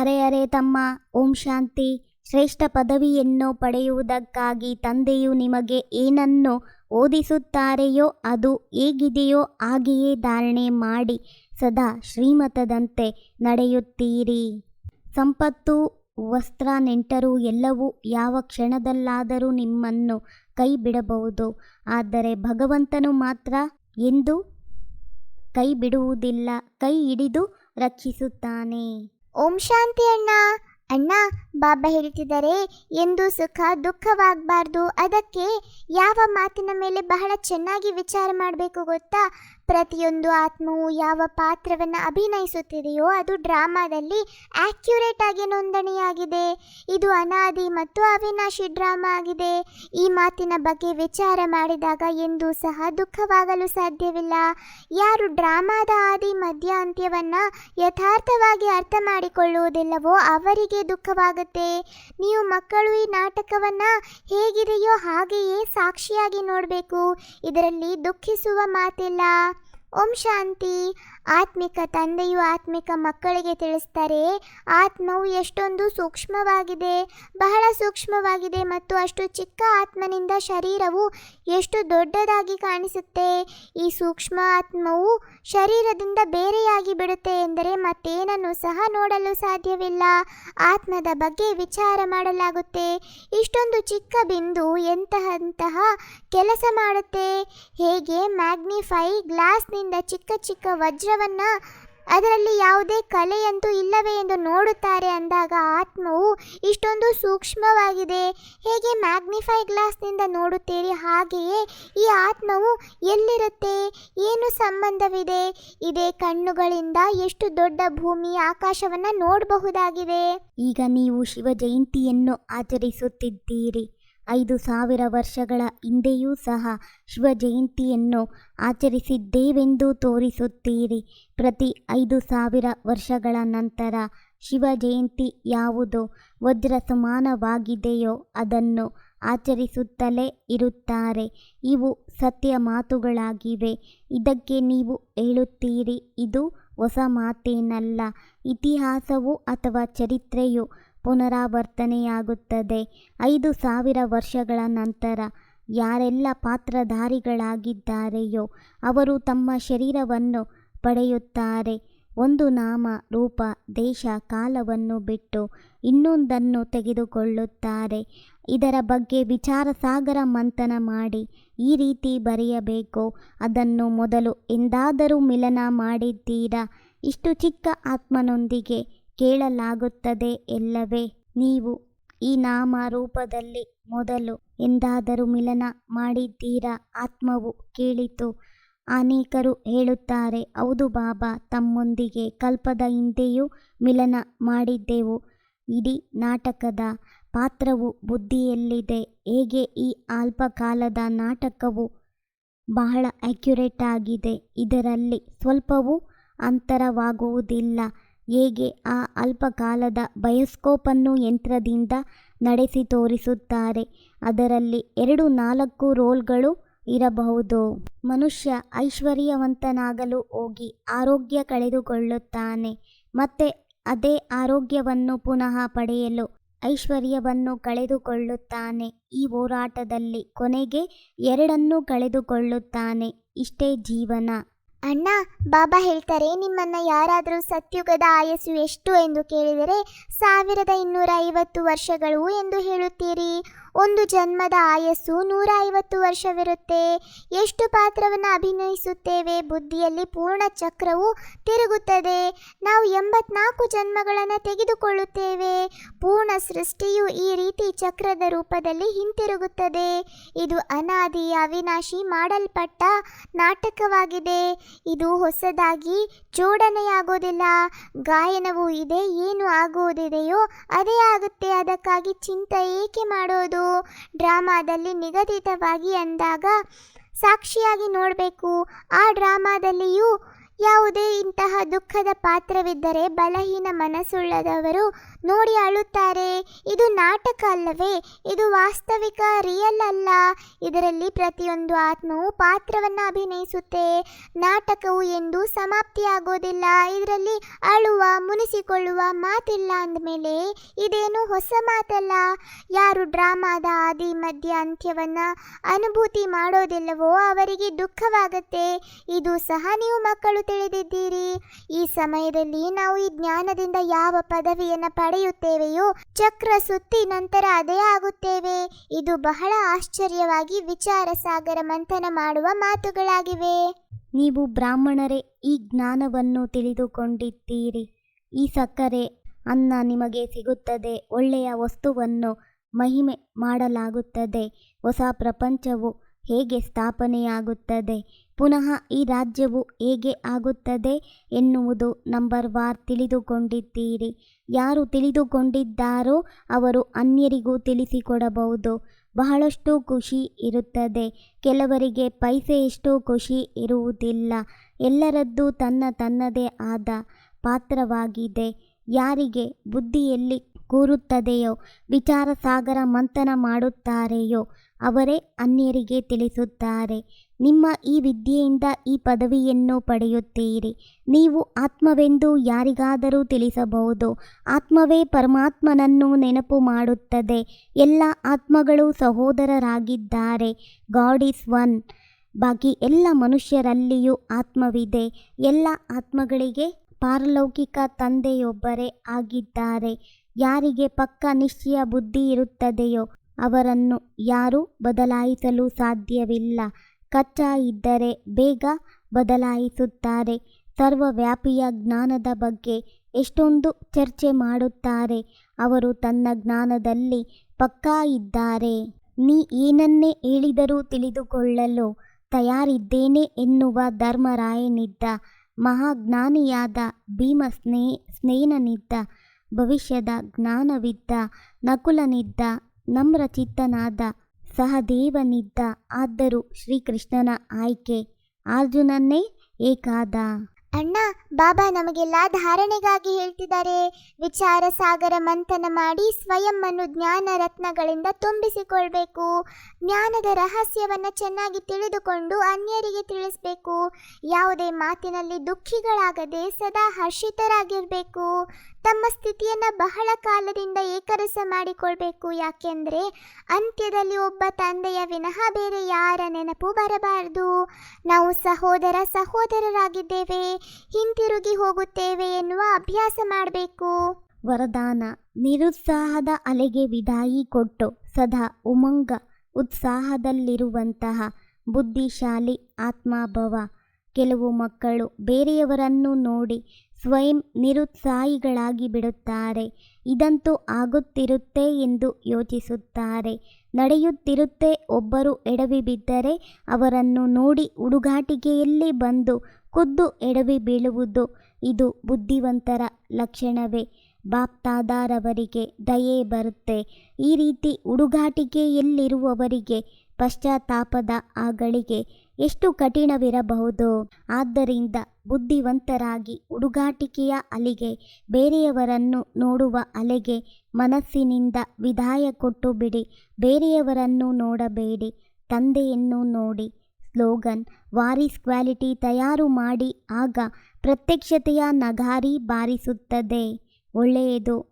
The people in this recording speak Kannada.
ಅರೆ ಅರೆ ತಮ್ಮ, ಓಂ ಶಾಂತಿ. ಶ್ರೇಷ್ಠ ಪದವಿಯನ್ನು ಪಡೆಯುವುದಕ್ಕಾಗಿ ತಂದೆಯು ನಿಮಗೆ ಏನನ್ನು ಓದಿಸುತ್ತಾರೆಯೋ ಅದು ಹೇಗಿದೆಯೋ ಹಾಗೆಯೇ ಧಾರಣೆ ಮಾಡಿ ಸದಾ ಶ್ರೀಮತದಂತೆ ನಡೆಯುತ್ತೀರಿ. ಸಂಪತ್ತು ವಸ್ತ್ರ ನೆಂಟರು ಎಲ್ಲವೂ ಯಾವ ಕ್ಷಣದಲ್ಲಾದರೂ ನಿಮ್ಮನ್ನು ಕೈ ಬಿಡಬಹುದು ಆದರೆ ಭಗವಂತನು ಮಾತ್ರ ಎಂದು ಕೈ ಬಿಡುವುದಿಲ್ಲ ಕೈ ಹಿಡಿದು ರಕ್ಷಿಸುತ್ತಾನೆ. ಓಂ ಶಾಂತಿ ಅಣ್ಣ. ಅಣ್ಣ, ಬಾಬಾ ಹೇಳ್ತಿದ್ದಾರೆ, ಎಂದು ಸುಖ ದುಃಖವಾಗಬಾರ್ದು. ಅದಕ್ಕೆ ಯಾವ ಮಾತಿನ ಮೇಲೆ ಬಹಳ ಚೆನ್ನಾಗಿ ವಿಚಾರ ಮಾಡಬೇಕು ಗೊತ್ತಾ? ಪ್ರತಿಯೊಂದು ಆತ್ಮವು ಯಾವ ಪಾತ್ರವನ್ನು ಅಭಿನಯಿಸುತ್ತಿದೆಯೋ ಅದು ಡ್ರಾಮಾದಲ್ಲಿ ಆಕ್ಯುರೇಟ್ ಆಗಿ ನೋಂದಣಿಯಾಗಿದೆ. ಇದು ಅನಾದಿ ಮತ್ತು ಅವಿನಾಶಿ ಡ್ರಾಮಾ ಆಗಿದೆ. ಈ ಮಾತಿನ ಬಗ್ಗೆ ವಿಚಾರ ಮಾಡಿದಾಗ ಎಂದೂ ಸಹ ದುಃಖವಾಗಲು ಸಾಧ್ಯವಿಲ್ಲ. ಯಾರು ಡ್ರಾಮಾದ ಆದಿ ಮಧ್ಯ ಅಂತ್ಯವನ್ನು ಯಥಾರ್ಥವಾಗಿ ಅರ್ಥ ಮಾಡಿಕೊಳ್ಳುವುದಿಲ್ಲವೋ ಅವರಿಗೆ ದುಃಖವಾಗುತ್ತೆ. ನೀವು ಮಕ್ಕಳು ಈ ನಾಟಕವನ್ನು ಹೇಗಿದೆಯೋ ಹಾಗೆಯೇ ಸಾಕ್ಷಿಯಾಗಿ ನೋಡಬೇಕು. ಇದರಲ್ಲಿ ದುಃಖಿಸುವ ಮಾತಿಲ್ಲ. ಓಂ ಶಾಂತಿ ಆತ್ಮಿಕ ತಂದೆಯು ಆತ್ಮಿಕ ಮಕ್ಕಳಿಗೆ ತಿಳಿಸ್ತಾರೆ, ಆತ್ಮವು ಎಷ್ಟೊಂದು ಸೂಕ್ಷ್ಮವಾಗಿದೆ, ಬಹಳ ಸೂಕ್ಷ್ಮವಾಗಿದೆ ಮತ್ತು ಅಷ್ಟು ಚಿಕ್ಕ ಆತ್ಮನಿಂದ ಶರೀರವು ಎಷ್ಟು ದೊಡ್ಡದಾಗಿ ಕಾಣಿಸುತ್ತೆ. ಈ ಸೂಕ್ಷ್ಮ ಆತ್ಮವು ಶರೀರದಿಂದ ಬೇರೆಯಾಗಿ ಬಿಡುತ್ತೆ ಎಂದರೆ ಮತ್ತೇನನ್ನು ಸಹ ನೋಡಲು ಸಾಧ್ಯವಿಲ್ಲ. ಆತ್ಮದ ಬಗ್ಗೆ ವಿಚಾರ ಮಾಡಲಾಗುತ್ತೆ. ಇಷ್ಟೊಂದು ಚಿಕ್ಕ ಬಿಂದು ಎಂತಹಂತಹ ಕೆಲಸ ಮಾಡುತ್ತೆ? ಹೇಗೆ ಮ್ಯಾಗ್ನಿಫೈ ಗ್ಲಾಸ್ನಿಂದ ಚಿಕ್ಕ ಚಿಕ್ಕ ವಜ್ರವನ್ನ ಅದರಲ್ಲಿ ಯಾವುದೇ ಕಲೆಯಂತೂ ಇಲ್ಲವೇ ಎಂದು ನೋಡುತ್ತಾರೆ ಅಂದಾಗ ಆತ್ಮವು ಇಷ್ಟೊಂದು ಸೂಕ್ಷ್ಮವಾಗಿದೆ. ಹೇಗೆ ಮ್ಯಾಗ್ನಿಫೈ ಗ್ಲಾಸ್ನಿಂದ ನೋಡುತ್ತೀರಿ? ಹಾಗೆಯೇ ಈ ಆತ್ಮವು ಎಲ್ಲಿರುತ್ತೆ? ಏನು ಸಂಬಂಧವಿದೆ? ಇದೇ ಕಣ್ಣುಗಳಿಂದ ಎಷ್ಟು ದೊಡ್ಡ ಭೂಮಿ ಆಕಾಶವನ್ನು ನೋಡಬಹುದಾಗಿದೆ. ಈಗ ನೀವು ಶಿವ ಜಯಂತಿಯನ್ನು ಆಚರಿಸುತ್ತಿದ್ದೀರಿ. ಐದು ಸಾವಿರ ವರ್ಷಗಳ ಹಿಂದೆಯೂ ಸಹ ಶಿವ ಜಯಂತಿಯನ್ನು ಆಚರಿಸಿದ್ದೇವೆಂದು ತೋರಿಸುತ್ತೀರಿ. ಪ್ರತಿ ಐದು ಸಾವಿರ ವರ್ಷಗಳ ನಂತರ ಶಿವ ಜಯಂತಿ ಯಾವುದು ವಜ್ರ ಸಮಾನವಾಗಿದೆಯೋ ಅದನ್ನು ಆಚರಿಸುತ್ತಲೇ ಇರುತ್ತಾರೆ. ಇವು ಸತ್ಯ ಮಾತುಗಳಾಗಿವೆ. ಇದಕ್ಕೆ ನೀವು ಹೇಳುತ್ತೀರಿ, ಇದು ಹೊಸ ಮಾತೇನಲ್ಲ. ಇತಿಹಾಸವು ಅಥವಾ ಚರಿತ್ರೆಯು ಪುನರಾವರ್ತನೆಯಾಗುತ್ತದೆ. ಐದು ಸಾವಿರ ವರ್ಷಗಳ ನಂತರ ಯಾರೆಲ್ಲ ಪಾತ್ರಧಾರಿಗಳಾಗಿದ್ದಾರೆಯೋ ಅವರು ತಮ್ಮ ಶರೀರವನ್ನು ಪಡೆಯುತ್ತಾರೆ. ಒಂದು ನಾಮ, ರೂಪ, ದೇಶ, ಕಾಲವನ್ನು ಬಿಟ್ಟು ಇನ್ನೊಂದನ್ನು ತೆಗೆದುಕೊಳ್ಳುತ್ತಾರೆ. ಇದರ ಬಗ್ಗೆ ವಿಚಾರ ಸಾಗರ ಮಂಥನ ಮಾಡಿ ಈ ರೀತಿ ಬರೆಯಬೇಕು. ಅದನ್ನು ಮೊದಲು ಎಂದಾದರೂ ಮಿಲನ ಮಾಡಿದ್ದೀರಾ? ಇಷ್ಟು ಚಿಕ್ಕ ಆತ್ಮನೊಂದಿಗೆ ಕೇಳಲಾಗುತ್ತದೆ ಎಲ್ಲವೇ? ನೀವು ಈ ನಾಮ ರೂಪದಲ್ಲಿ ಮೊದಲು ಎಂದಾದರೂ ಮಿಲನ ಮಾಡಿದ್ದೀರಾ? ಆತ್ಮವು ಕೇಳಿತು. ಅನೇಕರು ಹೇಳುತ್ತಾರೆ, ಹೌದು ಬಾಬಾ, ತಮ್ಮೊಂದಿಗೆ ಕಲ್ಪದ ಹಿಂದೆಯೂ ಮಿಲನ ಮಾಡಿದ್ದೆವು. ಇಡೀ ನಾಟಕದ ಪಾತ್ರವು ಬುದ್ಧಿಯಲ್ಲಿದೆ. ಹೇಗೆ ಈ ಅಲ್ಪಕಾಲದ ನಾಟಕವು ಬಹಳ ಅಕ್ಯುರೇಟ್ ಆಗಿದೆ. ಇದರಲ್ಲಿ ಸ್ವಲ್ಪವೂ ಅಂತರವಾಗುವುದಿಲ್ಲ. ಹೇಗೆ ಆ ಅಲ್ಪಕಾಲದ ಬಯೋಸ್ಕೋಪನ್ನು ಯಂತ್ರದಿಂದ ನಡೆಸಿ ತೋರಿಸುತ್ತಾರೆ. ಅದರಲ್ಲಿ ಎರಡು ನಾಲ್ಕು ರೋಲ್ಗಳು ಇರಬಹುದು. ಮನುಷ್ಯ ಐಶ್ವರ್ಯವಂತನಾಗಲು ಹೋಗಿ ಆರೋಗ್ಯ ಕಳೆದುಕೊಳ್ಳುತ್ತಾನೆ. ಮತ್ತೆ ಅದೇ ಆರೋಗ್ಯವನ್ನು ಪುನಃ ಪಡೆಯಲು ಐಶ್ವರ್ಯವನ್ನು ಕಳೆದುಕೊಳ್ಳುತ್ತಾನೆ. ಈ ಹೋರಾಟದಲ್ಲಿ ಕೊನೆಗೆ ಎರಡನ್ನೂ ಕಳೆದುಕೊಳ್ಳುತ್ತಾನೆ. ಇಷ್ಟೇ ಜೀವನ. ಅಣ್ಣ, ಬಾಬಾ ಹೇಳ್ತಾರೆ, ನಿಮ್ಮನ್ನ ಯಾರಾದರೂ ಸತ್ಯುಗದ ಆಯಸ್ಸು ಎಷ್ಟು ಎಂದು ಕೇಳಿದರೆ ಸಾವಿರದ ಇನ್ನೂರ ಐವತ್ತು ವರ್ಷಗಳು ಎಂದು ಹೇಳುತ್ತೀರಿ. ಒಂದು ಜನ್ಮದ ಆಯಸ್ಸು ನೂರ ಐವತ್ತು ವರ್ಷವಿರುತ್ತೆ. ಎಷ್ಟು ಪಾತ್ರವನ್ನು ಅಭಿನಯಿಸುತ್ತೇವೆ? ಬುದ್ಧಿಯಲ್ಲಿ ಪೂರ್ಣ ಚಕ್ರವು ತಿರುಗುತ್ತದೆ. ನಾವು ಎಂಬತ್ನಾಲ್ಕು ಜನ್ಮಗಳನ್ನು ತೆಗೆದುಕೊಳ್ಳುತ್ತೇವೆ. ಪೂರ್ಣ ಸೃಷ್ಟಿಯು ಈ ರೀತಿ ಚಕ್ರದ ರೂಪದಲ್ಲಿ ಹಿಂತಿರುಗುತ್ತದೆ. ಇದು ಅನಾದಿ ಅವಿನಾಶಿ ಮಾಡಲ್ಪಟ್ಟ ನಾಟಕವಾಗಿದೆ. ಇದು ಹೊಸದಾಗಿ ಜೋಡಣೆಯಾಗೋದಿಲ್ಲ. ಗಾಯನವು ಇದೆ, ಏನು ಆಗುವುದಿದೆಯೋ ಅದೇ ಆಗುತ್ತೆ. ಅದಕ್ಕಾಗಿ ಚಿಂತೆ ಏಕೆ ಮಾಡೋದು? ಡ್ರಾಮಾದಲ್ಲಿ ನಿಗದಿತವಾಗಿ ಅಂದಾಗ ಸಾಕ್ಷಿಯಾಗಿ ನೋಡಬೇಕು. ಆ ಡ್ರಾಮಾದಲ್ಲಿಯೂ ಯಾವುದೇ ಇಂತಹ ದುಃಖದ ಪಾತ್ರವಿದ್ದರೆ ಬಲಹೀನ ಮನಸ್ಸುಳ್ಳದವರು ನೋಡಿ ಅಳುತ್ತಾರೆ. ಇದು ನಾಟಕ ಅಲ್ಲವೇ? ಇದು ವಾಸ್ತವಿಕ ರಿಯಲ್ ಅಲ್ಲ. ಇದರಲ್ಲಿ ಪ್ರತಿಯೊಂದು ಆತ್ಮವು ಪಾತ್ರವನ್ನು ಅಭಿನಯಿಸುತ್ತೆ. ನಾಟಕವು ಎಂದು ಸಮಾಪ್ತಿಯಾಗೋದಿಲ್ಲ. ಇದರಲ್ಲಿ ಅಳುವ, ಮುನಿಸಿಕೊಳ್ಳುವ ಮಾತಿಲ್ಲ ಅಂದಮೇಲೆ ಇದೇನು ಹೊಸ ಮಾತಲ್ಲ. ಯಾರು ಡ್ರಾಮಾದ ಆದಿ, ಮಧ್ಯ ಅಂತ್ಯವನ್ನ ಅನುಭೂತಿ ಮಾಡೋದಿಲ್ಲವೋ ಅವರಿಗೆ ದುಃಖವಾಗುತ್ತೆ. ಇದು ಸಹ ನೀವು ಮಕ್ಕಳು ತಿಳಿದಿದ್ದೀರಿ? ಈ ಸಮಯದಲ್ಲಿ ನಾವು ಈ ಜ್ಞಾನದಿಂದ ಯಾವ ಪದವಿಯನ್ನು ಪಡೆಯುತ್ತೇವೆಯೋ ಚಕ್ರ ಸುತ್ತಿ ನಂತರ ಅದೇ ಆಗುತ್ತೇವೆ. ಇದು ಬಹಳ ಆಶ್ಚರ್ಯವಾಗಿ ವಿಚಾರ ಸಾಗರ ಮಂಥನ ಮಾಡುವ ಮಾತುಗಳಾಗಿವೆ. ನೀವು ಬ್ರಾಹ್ಮಣರೇ, ಈ ಜ್ಞಾನವನ್ನು ತಿಳಿದುಕೊಂಡಿದ್ದೀರಿ. ಈ ಸಕ್ಕರೆ ಅನ್ನ ನಿಮಗೆ ಸಿಗುತ್ತದೆ. ಒಳ್ಳೆಯ ವಸ್ತುವನ್ನು ಮಹಿಮೆ ಮಾಡಲಾಗುತ್ತದೆ. ಹೊಸ ಪ್ರಪಂಚವು ಹೇಗೆ ಸ್ಥಾಪನೆಯಾಗುತ್ತದೆ? ಪುನಃ ಈ ರಾಜ್ಯವು ಹೇಗೆ ಆಗುತ್ತದೆ ಎನ್ನುವುದು ನಂಬರ್ ವಾರ್ ತಿಳಿದುಕೊಂಡಿದ್ದೀರಿ. ಯಾರು ತಿಳಿದುಕೊಂಡಿದ್ದಾರೋ ಅವರು ಅನ್ಯರಿಗೂ ತಿಳಿಸಿಕೊಡಬಹುದು. ಬಹಳಷ್ಟು ಖುಷಿ ಇರುತ್ತದೆ. ಕೆಲವರಿಗೆ ಪೈಸೆಯಷ್ಟು ಖುಷಿ ಇರುವುದಿಲ್ಲ. ಎಲ್ಲರದ್ದು ತನ್ನ ತನ್ನದೇ ಆದ ಪಾತ್ರವಾಗಿದೆ. ಯಾರಿಗೆ ಬುದ್ಧಿಯಲ್ಲಿ ಕೂರುತ್ತದೆಯೋ ವಿಚಾರ ಸಾಗರ ಮಂಥನ ಮಾಡುತ್ತಾರೆಯೋ ಅವರೇ ಅನ್ಯರಿಗೆ ತಿಳಿಸುತ್ತಾರೆ. ನಿಮ್ಮ ಈ ವಿದ್ಯೆಯಿಂದ ಈ ಪದವಿಯನ್ನು ಪಡೆಯುತ್ತೀರಿ. ನೀವು ಆತ್ಮವೆಂದು ಯಾರಿಗಾದರೂ ತಿಳಿಸಬಹುದು. ಆತ್ಮವೇ ಪರಮಾತ್ಮನನ್ನು ನೆನಪು ಮಾಡುತ್ತದೆ. ಎಲ್ಲ ಆತ್ಮಗಳು ಸಹೋದರರಾಗಿದ್ದಾರೆ. ಗಾಡ್ ಈಸ್ ಒನ್ ಬಾಕಿ ಎಲ್ಲ ಮನುಷ್ಯರಲ್ಲಿಯೂ ಆತ್ಮವಿದೆ. ಎಲ್ಲ ಆತ್ಮಗಳಿಗೆ ಪಾರಲೌಕಿಕ ತಂದೆಯೊಬ್ಬರೇ ಆಗಿದ್ದಾರೆ. ಯಾರಿಗೆ ಪಕ್ಕ ನಿಶ್ಚಯ ಬುದ್ಧಿ ಇರುತ್ತದೆಯೋ ಅವರನ್ನು ಯಾರೂ ಬದಲಾಯಿಸಲು ಸಾಧ್ಯವಿಲ್ಲ. ಕಚ್ಚಾ ಇದ್ದರೆ ಬೇಗ ಬದಲಾಯಿಸುತ್ತಾರೆ. ಸರ್ವವ್ಯಾಪಿಯ ಜ್ಞಾನದ ಬಗ್ಗೆ ಎಷ್ಟೊಂದು ಚರ್ಚೆ ಮಾಡುತ್ತಾರೆ. ಅವರು ತನ್ನ ಜ್ಞಾನದಲ್ಲಿ ಪಕ್ಕಾ ಇದ್ದಾರೆ. ನೀ ಏನನ್ನೇ ಹೇಳಿದರೂ ತಿಳಿದುಕೊಳ್ಳಲು ತಯಾರಿದ್ದೇನೆ ಎನ್ನುವ ಧರ್ಮರಾಯನಿದ್ದ, ಮಹಾಜ್ಞಾನಿಯಾದ ಭೀಮ ಸ್ನೇ ಸ್ನೇಹನಿದ್ದ, ಭವಿಷ್ಯದ ಜ್ಞಾನವಿದ್ದ, ನಕುಲನಿದ್ದ ನಮ್ರಚಿತ್ತನಾದ ಸಹದೇವನಿದ್ದ ಆದರೂ ಶ್ರೀಕೃಷ್ಣನ ಆಯ್ಕೆ. ಅರ್ಜುನನ್ನೇ ಏಕಾದ. ಅಣ್ಣ, ಬಾಬಾ ನಮಗೆಲ್ಲ ಧಾರಣೆಗಾಗಿ ಹೇಳ್ತಿದ್ದಾರೆ. ವಿಚಾರ ಸಾಗರ ಮಂಥನ ಮಾಡಿ ಸ್ವಯಂ ಅನ್ನು ಜ್ಞಾನ ರತ್ನಗಳಿಂದ ತುಂಬಿಸಿಕೊಳ್ಬೇಕು. ಜ್ಞಾನದ ರಹಸ್ಯವನ್ನು ಚೆನ್ನಾಗಿ ತಿಳಿದುಕೊಂಡು ಅನ್ಯರಿಗೆ ತಿಳಿಸ್ಬೇಕು. ಯಾವುದೇ ಮಾತಿನಲ್ಲಿ ದುಃಖಿಗಳಾಗದೆ ಸದಾ ಹರ್ಷಿತರಾಗಿರಬೇಕು. ತಮ್ಮ ಸ್ಥಿತಿಯನ್ನು ಬಹಳ ಕಾಲದಿಂದ ಏಕರಸ ಮಾಡಿಕೊಳ್ಬೇಕು. ಯಾಕೆಂದರೆ ಅಂತ್ಯದಲ್ಲಿ ಒಬ್ಬ ತಂದೆಯ ವಿನಃ ಬೇರೆ ಯಾರ ನೆನಪು ಬರಬಾರದು. ನಾವು ಸಹೋದರ ಸಹೋದರರಾಗಿದ್ದೇವೆ, ಹಿಂತಿರುಗಿ ಹೋಗುತ್ತೇವೆ ಎನ್ನುವ ಅಭ್ಯಾಸ ಮಾಡಬೇಕು. ವರದಾನ, ನಿರುತ್ಸಾಹದ ಅಲೆಗೆ ವಿದಾಯಿ ಕೊಟ್ಟು ಸದಾ ಉಮಂಗ, ಉತ್ಸಾಹದಲ್ಲಿರುವಂತಹ ಬುದ್ಧಿಶಾಲಿ ಆತ್ಮಾಭವ. ಕೆಲವು ಮಕ್ಕಳು ಬೇರೆಯವರನ್ನು ನೋಡಿ ಸ್ವಯಂ ನಿರುತ್ಸಾಹಿಗಳಾಗಿ ಬಿಡುತ್ತಾರೆ. ಇದಂತೂ ಆಗುತ್ತಿರುತ್ತೆ ಎಂದು ಯೋಚಿಸುತ್ತಾರೆ. ನಡೆಯುತ್ತಿರುತ್ತೆ ಒಬ್ಬರು ಎಡವಿ ಬಿದ್ದರೆ ಅವರನ್ನು ನೋಡಿ ಹುಡುಗಾಟಿಕೆಯಲ್ಲಿ ಬಂದು ಖುದ್ದು ಎಡವಿ ಬೀಳುವುದು ಇದು ಬುದ್ಧಿವಂತರ ಲಕ್ಷಣವೇ. ಬಾಪ್ತಾದಾರವರಿಗೆ ದಯೆ ಬರುತ್ತೆ. ಈ ರೀತಿ ಹುಡುಗಾಟಿಕೆಯಲ್ಲಿರುವವರಿಗೆ ಪಶ್ಚಾತ್ತಾಪದ ಆಗಳಿಗೆ ಎಷ್ಟು ಕಠಿಣವಿರಬಹುದು. ಆದ್ದರಿಂದ ಬುದ್ಧಿವಂತರಾಗಿ ಹುಡುಗಾಟಿಕೆಯ ಅಲೆಗೆ, ಬೇರೆಯವರನ್ನು ನೋಡುವ ಅಲೆಗೆ ಮನಸ್ಸಿನಿಂದ ವಿದಾಯ ಕೊಟ್ಟು ಬಿಡಿ, ಬೇರೆಯವರನ್ನು ನೋಡಬೇಡಿ, ತಂದೆಯನ್ನು ನೋಡಿ. ಸ್ಲೋಗನ್, ವಾರಿಸ್ ಕ್ವಾಲಿಟಿ ತಯಾರು ಮಾಡಿ, ಆಗ ಪ್ರತ್ಯಕ್ಷತೆಯ ನಗಾರಿ ಬಾರಿಸುತ್ತದೆ. ಒಳ್ಳೆಯದು